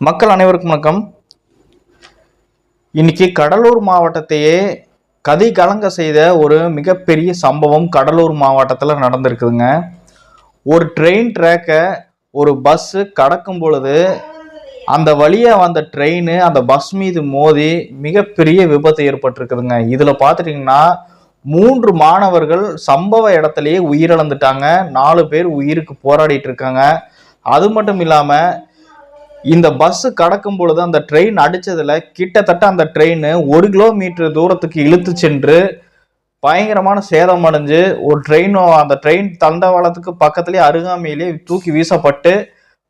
மக்கள் அனைவருக்கும் வணக்கம். இன்னைக்கு கடலூர் மாவட்டத்தையே கதி கலங்க செய்த ஒரு மிகப்பெரிய சம்பவம் கடலூர் மாவட்டத்தில் நடந்திருக்குதுங்க. ஒரு ட்ரெயின் ட்ராக்கை ஒரு பஸ்ஸு கடக்கும் பொழுது அந்த வழியாக வந்த ட்ரெயின் அந்த பஸ் மீது மோதி மிகப்பெரிய விபத்து ஏற்பட்டிருக்குதுங்க. இதில் பார்த்துட்டிங்கன்னா மூன்று மாணவர்கள் சம்பவ இடத்துலையே உயிரிழந்துட்டாங்க. நாலு பேர் உயிருக்கு போராடிட்டு இருக்காங்க. அது மட்டும் இல்லாமல் இந்த பஸ் கடக்கும் பொழுது அந்த ட்ரெயின் அடிச்சதுல கிட்டத்தட்ட அந்த ட்ரெயின் ஒரு கிலோமீட்டர் தூரத்துக்கு இழுத்து சென்று பயங்கரமான சேதம் அடைஞ்சு ஒரு ட்ரெயினும் அந்த ட்ரெயின் தண்டவாளத்துக்கு பக்கத்துலேயே அருகாமையிலே தூக்கி வீசப்பட்டு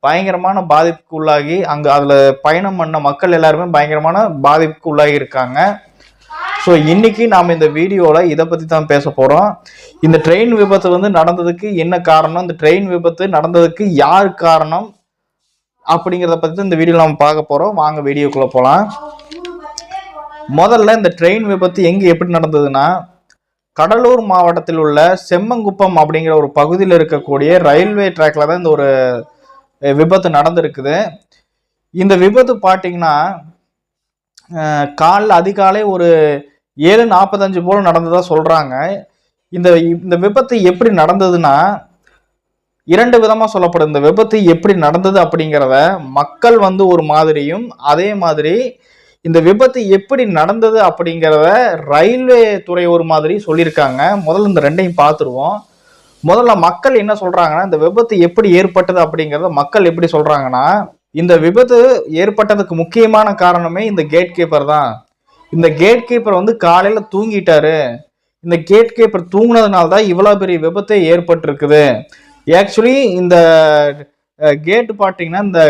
பயங்கரமான பாதிப்புக்கு உள்ளாகி அங்கே அதில் பயணம் பண்ண மக்கள் எல்லாருமே பயங்கரமான பாதிப்புக்கு உள்ளாகி இருக்காங்க. ஸோ இன்னைக்கு நாம் இந்த வீடியோவில் இதை பற்றி தான் பேச போகிறோம் இந்த ட்ரெயின் விபத்து வந்து நடந்ததுக்கு என்ன காரணம்? இந்த ட்ரெயின் விபத்து நடந்ததுக்கு யார் காரணம்? அப்படிங்கிறத பற்றி இந்த வீடியோவில் நம்ம பார்க்க போகிறோம் வாங்க வீடியோக்குள்ளே போகலாம் முதல்ல இந்த ட்ரெயின் விபத்து எங்கே எப்படி நடந்ததுன்னா கடலூர் மாவட்டத்தில் உள்ள செம்மங்குப்பம் அப்படிங்கிற ஒரு பகுதியில் இருக்கக்கூடிய ரயில்வே ட்ராக்ல தான் இந்த ஒரு விபத்து நடந்திருக்குது. இந்த விபத்து பார்த்தீங்கன்னா காலில் காலைல அதிகாலை ஒரு ஏழு நாற்பத்தஞ்சு போல் நடந்ததாக சொல்கிறாங்க இந்த இந்த விபத்து எப்படி நடந்ததுன்னா இரண்டு விதமாக சொல்லப்படும். இந்த விபத்து எப்படி நடந்தது அப்படிங்கிறத மக்கள் வந்து ஒரு மாதிரியும் அதே மாதிரி இந்த விபத்து எப்படி நடந்தது அப்படிங்கிறத ரயில்வே துறை ஒரு மாதிரி சொல்லியிருக்காங்க. முதல்ல இந்த ரெண்டையும் பார்த்துருவோம். முதல்ல மக்கள் என்ன சொல்கிறாங்கன்னா இந்த விபத்து எப்படி ஏற்பட்டது அப்படிங்கிறத மக்கள் எப்படி சொல்கிறாங்கன்னா இந்த விபத்து ஏற்பட்டதுக்கு முக்கியமான காரணமே இந்த கேட் கீப்பர் தான். இந்த கேட் கீப்பர் வந்து காலையில் தூங்கிட்டாரு. இந்த கேட் கீப்பர் தூங்கினதுனால தான் இவ்வளோ பெரிய விபத்தே ஏற்பட்டிருக்குது. ஆக்சுவலி இந்த கேட் பார்த்தீங்கன்னா இந்த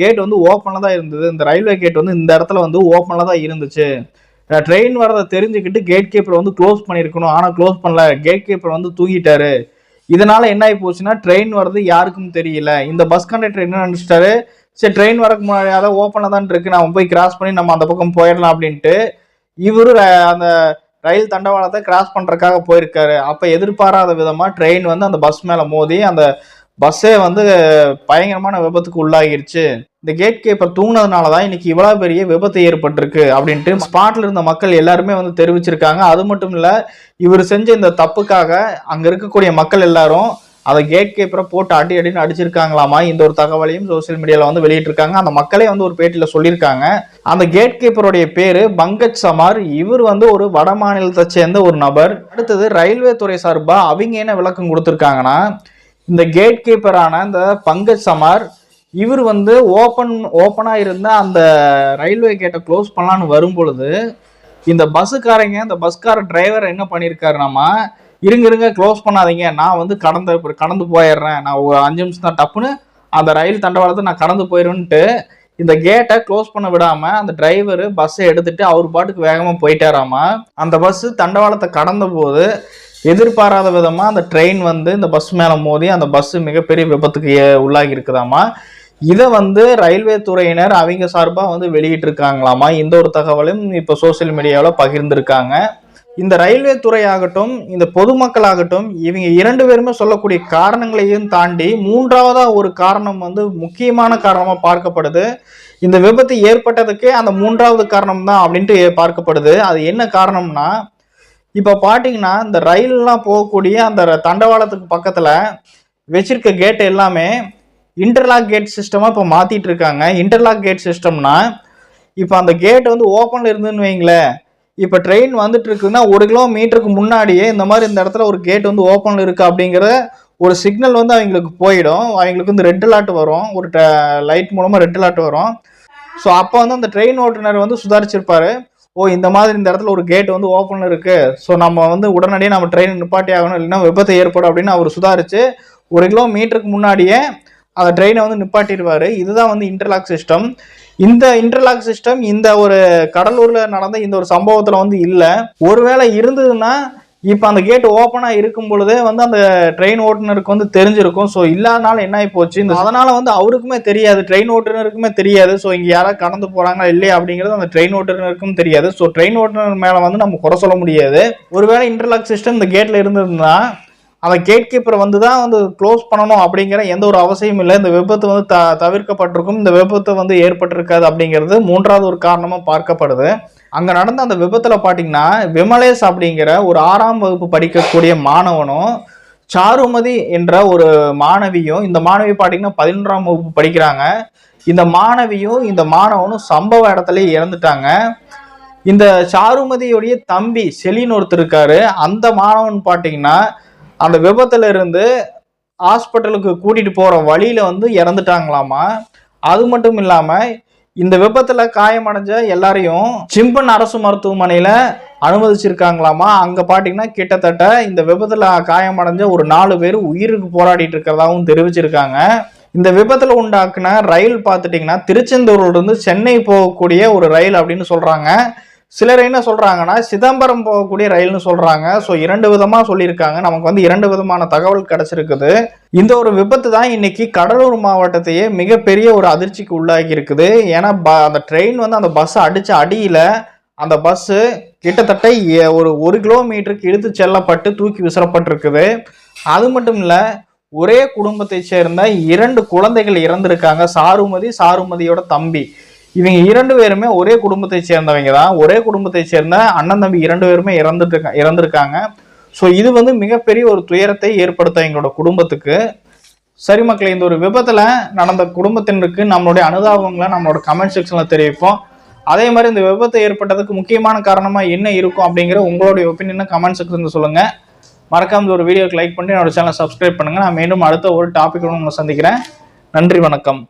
கேட் வந்து ஓப்பனில் தான் இருந்தது. இந்த ரயில்வே கேட் வந்து இந்த இடத்துல வந்து ஓப்பனில் தான் இருந்துச்சு. ட்ரெயின் வரதை தெரிஞ்சுக்கிட்டு கேட் கீப்பர் வந்து க்ளோஸ் பண்ணியிருக்கணும் ஆனால் க்ளோஸ் பண்ணல. கேட் கீப்பர் வந்து தூங்கிட்டாரு இதனால என்ன ஆகி போச்சுன்னா ட்ரெயின் வர்றது யாருக்கும் தெரியல. இந்த பஸ் கண்டக்டர் என்ன நினச்சிட்டாரு? சரி ட்ரெயின் வரக்கு முன்னாடி அதான் ஓப்பனில் தான் இருக்கு. நம்ம போய் கிராஸ் பண்ணி நம்ம அந்த பக்கம் போயிடலாம் அப்படின்ட்டு இவரு அந்த ரயில் தண்டவாளத்தை கிராஸ் பண்ணுறக்காக போயிருக்காரு. அப்போ எதிர்பாராத விதமாக ட்ரெயின் வந்து அந்த பஸ் மேலே மோதி அந்த பஸ்ஸே வந்து பயங்கரமான விபத்துக்கு உள்ளாகிருச்சு. இந்த கேட் கீப்பர் தூங்கினதுனால தான் இன்னைக்கு இவ்வளோ பெரிய விபத்து ஏற்பட்டிருக்கு அப்படின்ட்டு ஸ்பாட்டில் இருந்த மக்கள் எல்லாருமே வந்து தெரிவிச்சிருக்காங்க. அது மட்டும் இல்லை இவர் செஞ்ச இந்த தப்புக்காக அங்கே இருக்கக்கூடிய மக்கள் எல்லாரும் அதை கேட் கீப்பரை போட்டு அடி அடின்னு அடிச்சிருக்காங்களாமா? இந்த ஒரு தகவலையும் சோசியல் மீடியாவில் வந்து வெளியிட்டிருக்காங்க. அந்த மக்களே வந்து ஒரு பேட்டியில் சொல்லியிருக்காங்க. அந்த கேட் கீப்பருடைய பேர் பங்கஜ் சமார். இவர் வந்து ஒரு வட மாநிலத்தை சேர்ந்த ஒரு நபர். அடுத்தது ரயில்வே துறை சார்பாக அவங்க என்ன விளக்கம் கொடுத்துருக்காங்கன்னா இந்த கேட் கீப்பரான இந்த பங்கஜ் சமார் இவர் வந்து ஓப்பன் ஓப்பனாக இருந்த அந்த ரயில்வே கேட்டை க்ளோஸ் பண்ணலான்னு வரும் பொழுது இந்த பஸ்ஸுக்காரங்க இந்த பஸ்கார டிரைவர் என்ன பண்ணியிருக்காருனாமா இருங்க இருங்க க்ளோஸ் பண்ணாதீங்க. நான் வந்து கடந்த கடந்து போயிடுறேன். நான் ஒரு அஞ்சு நிமிஷம் தான் டப்புன்னு அந்த ரயில் தண்டவாளத்தை நான் கடந்து போயிடுன்ட்டு இந்த கேட்டை க்ளோஸ் பண்ண விடாம அந்த டிரைவர் பஸ்ஸை எடுத்துட்டு அவர் பாட்டுக்கு வேகமா போயிட்டாராமா? அந்த பஸ் தண்டவாளத்தை கடந்த போது எதிர்பாராத விதமா அந்த ட்ரெயின் வந்து இந்த பஸ் மேல மோதி அந்த பஸ் மிகப்பெரிய விபத்துக்கு உள்ளாகி இருக்குதாமா? இதை வந்து ரயில்வே துறையினர் அவங்க சார்பாக வந்து வெளியிட்டு இருக்காங்களாமா இந்த ஒரு தகவலும் இப்போ சோசியல் மீடியாவில் பகிர்ந்திருக்காங்க. இந்த ரயில்வே துறை ஆகட்டும் இந்த பொதுமக்களாகட்டும் இவங்க இரண்டு பேருமே சொல்லக்கூடிய காரணங்களையும் தாண்டி மூன்றாவதாக ஒரு காரணம் வந்து முக்கியமான காரணமாக பார்க்கப்படுது. இந்த விபத்து ஏற்பட்டதுக்கே அந்த மூன்றாவது காரணம் தான் அப்படின்ட்டு பார்க்கப்படுது. அது என்ன காரணம்னா இப்போ பார்த்தீங்கன்னா இந்த ரயில்லாம் போகக்கூடிய அந்த தண்டவாளத்துக்கு பக்கத்தில் வச்சிருக்க கேட் எல்லாமே இன்டர்லாக் கேட் சிஸ்டமாக இப்போ மாற்றிட்டு இருக்காங்க. இன்டர்லாக் கேட் சிஸ்டம்னா இப்போ அந்த கேட் வந்து ஓப்பனில் இருந்துன்னு வைங்களேன் இப்போ ட்ரெயின் வந்துட்டு இருக்குன்னா ஒரு கிலோமீட்டருக்கு முன்னாடியே இந்த மாதிரி இந்த இடத்துல ஒரு கேட் வந்து ஓப்பனில் இருக்குது அப்படிங்கிற ஒரு சிக்னல் வந்து அவங்களுக்கு போயிடும். அவங்களுக்கு வந்து ரெட் அலர்ட் வரும். ஒரு லைட் மூலமாக ரெட் அலர்ட் வரும். ஸோ அப்போ வந்து அந்த ட்ரெயின் ஓட்டுநர் வந்து சுதாரிச்சிருப்பார். ஓ இந்த மாதிரி இந்த இடத்துல ஒரு கேட் வந்து ஓப்பனில் இருக்குது ஸோ நம்ம வந்து உடனடியாக நம்ம ட்ரெயின் நிப்பாட்டி ஆகணும். இல்லைன்னா விபத்து ஏற்படும் அப்படின்னு அவர் சுதாரித்து ஒரு கிலோமீட்டருக்கு முன்னாடியே அந்த ட்ரெயினை வந்து நிப்பாட்டிடுவார். இதுதான் வந்து இன்டர்லாக் சிஸ்டம் இந்த இன்டர்லாக் சிஸ்டம் இந்த ஒரு கடலூர்ல நடந்த இந்த ஒரு சம்பவத்துல வந்து இல்லை. ஒருவேளை இருந்ததுன்னா இப்போ அந்த கேட் ஓப்பனா இருக்கும் பொழுதே வந்து அந்த ட்ரெயின் ஓட்டுநருக்கு வந்து தெரிஞ்சிருக்கும். ஸோ இல்லாதனால என்ன ஆகி போச்சு? இந்த அதனால வந்து அவருக்குமே தெரியாது. ட்ரெயின் ஓட்டுநருக்குமே தெரியாது. ஸோ இங்க யாராவது கடந்து போகிறாங்களா இல்லையா அப்படிங்கிறது அந்த ட்ரெயின் ஓட்டுநருக்கும் தெரியாது. ஸோ ட்ரெயின் ஓட்டுநர் மேல வந்து நம்ம குறை சொல்ல முடியாது. ஒருவேளை இன்டர்லாக் சிஸ்டம் இந்த கேட்ல இருந்ததுன்னா அந்த கேட் கீப்பரை வந்து தான் வந்து க்ளோஸ் பண்ணணும் அப்படிங்கிற எந்த ஒரு அவசியமும் இல்லை. இந்த விபத்து வந்து த தவிர்க்கப்பட்டிருக்கும். இந்த விபத்து வந்து ஏற்பட்டிருக்காது அப்படிங்கிறது மூன்றாவது ஒரு காரணமாக பார்க்கப்படுது. அங்கே நடந்த அந்த விபத்தில் பார்த்தீங்கன்னா விமலேஷ் அப்படிங்கிற ஒரு ஆறாம் வகுப்பு படிக்கக்கூடிய மாணவனும் சாருமதி என்ற ஒரு மாணவியும் இந்த மாணவி பார்த்தீங்கன்னா பதினொன்றாம் வகுப்பு படிக்கிறாங்க. இந்த மாணவியும் இந்த மாணவனும் சம்பவ இடத்துல இறந்துட்டாங்க. இந்த சாருமதியுடைய தம்பி செலின்னு ஒருத்தர் இருக்காரு. அந்த மாணவன் பார்த்தீங்கன்னா அந்த விபத்துல இருந்து ஹாஸ்பிட்டலுக்கு கூட்டிட்டு போற வழியில வந்து இறந்துட்டாங்களாமா? அது மட்டும் இல்லாம இந்த விபத்துல காயமடைஞ்ச எல்லாரையும் சிம்பன் அரசு மருத்துவமனையில அனுமதிச்சிருக்காங்களாமா? அங்க பாத்தீங்கன்னா கிட்டத்தட்ட இந்த விபத்துல காயமடைஞ்ச ஒரு நாலு பேர் உயிருக்கு போராடிட்டு இருக்கிறதாவும் தெரிவிச்சிருக்காங்க. இந்த விபத்துல உண்டாக்குன ரயில் பார்த்துட்டிங்கன்னா திருச்செந்தூர்ல இருந்து சென்னை போகக்கூடிய ஒரு ரயில் அப்படின்னு சொல்றாங்க. சிலர் என்ன சொல்கிறாங்கன்னா சிதம்பரம் போகக்கூடிய ரயில்னு சொல்கிறாங்க ஸோ இரண்டு விதமாக சொல்லியிருக்காங்க. நமக்கு வந்து இரண்டு விதமான தகவல் கிடச்சிருக்குது. இந்த ஒரு விபத்து தான் இன்னைக்கு கடலூர் மாவட்டத்தையே மிகப்பெரிய ஒரு அதிர்ச்சிக்கு உள்ளாகி இருக்குது ஏன்னா ப- அந்த ட்ரெயின் வந்து அந்த பஸ்ஸை அடித்த அடியில் அந்த பஸ்ஸு கிட்டத்தட்ட ஒரு ஒரு கிலோமீட்டருக்கு இழுத்து செல்லப்பட்டு தூக்கி விசிறப்பட்டிருக்குது. அது மட்டும் இல்லை ஒரே குடும்பத்தை சேர்ந்த இரண்டு குழந்தைகள் இறந்திருக்காங்க. சாருமதி சாருமதியோட தம்பி. இவங்க இரண்டு பேருமே ஒரே குடும்பத்தை சேர்ந்தவங்க தான். ஒரே குடும்பத்தை சேர்ந்த அண்ணன் தம்பி இரண்டு பேருமே இறந்துட்டு இறந்துருக்காங்க. ஸோ இது வந்து மிகப்பெரிய ஒரு துயரத்தை ஏற்படுத்த எங்களோட குடும்பத்துக்கு. சரி மக்களை இந்த ஒரு விபத்தில் நடந்த குடும்பத்தினருக்கு நம்மளுடைய அனுதாபங்களை நம்மளோட கமெண்ட் செக்ஷனில் தெரிவிப்போம். அதே மாதிரி இந்த விபத்து ஏற்பட்டதுக்கு முக்கியமான காரணமாக என்ன இருக்கும் அப்படிங்கிற உங்களுடைய ஒப்பீனியனை கமெண்ட் செக்ஷனில் சொல்லுங்கள் மறக்காம இந்த ஒரு வீடியோக்கு லைக் பண்ணி என்னோட சேனலை சப்ஸ்கிரைப் பண்ணுங்கள் நான் மீண்டும் அடுத்த ஒரு டாபிக் உங்களை சந்திக்கிறேன். நன்றி வணக்கம்.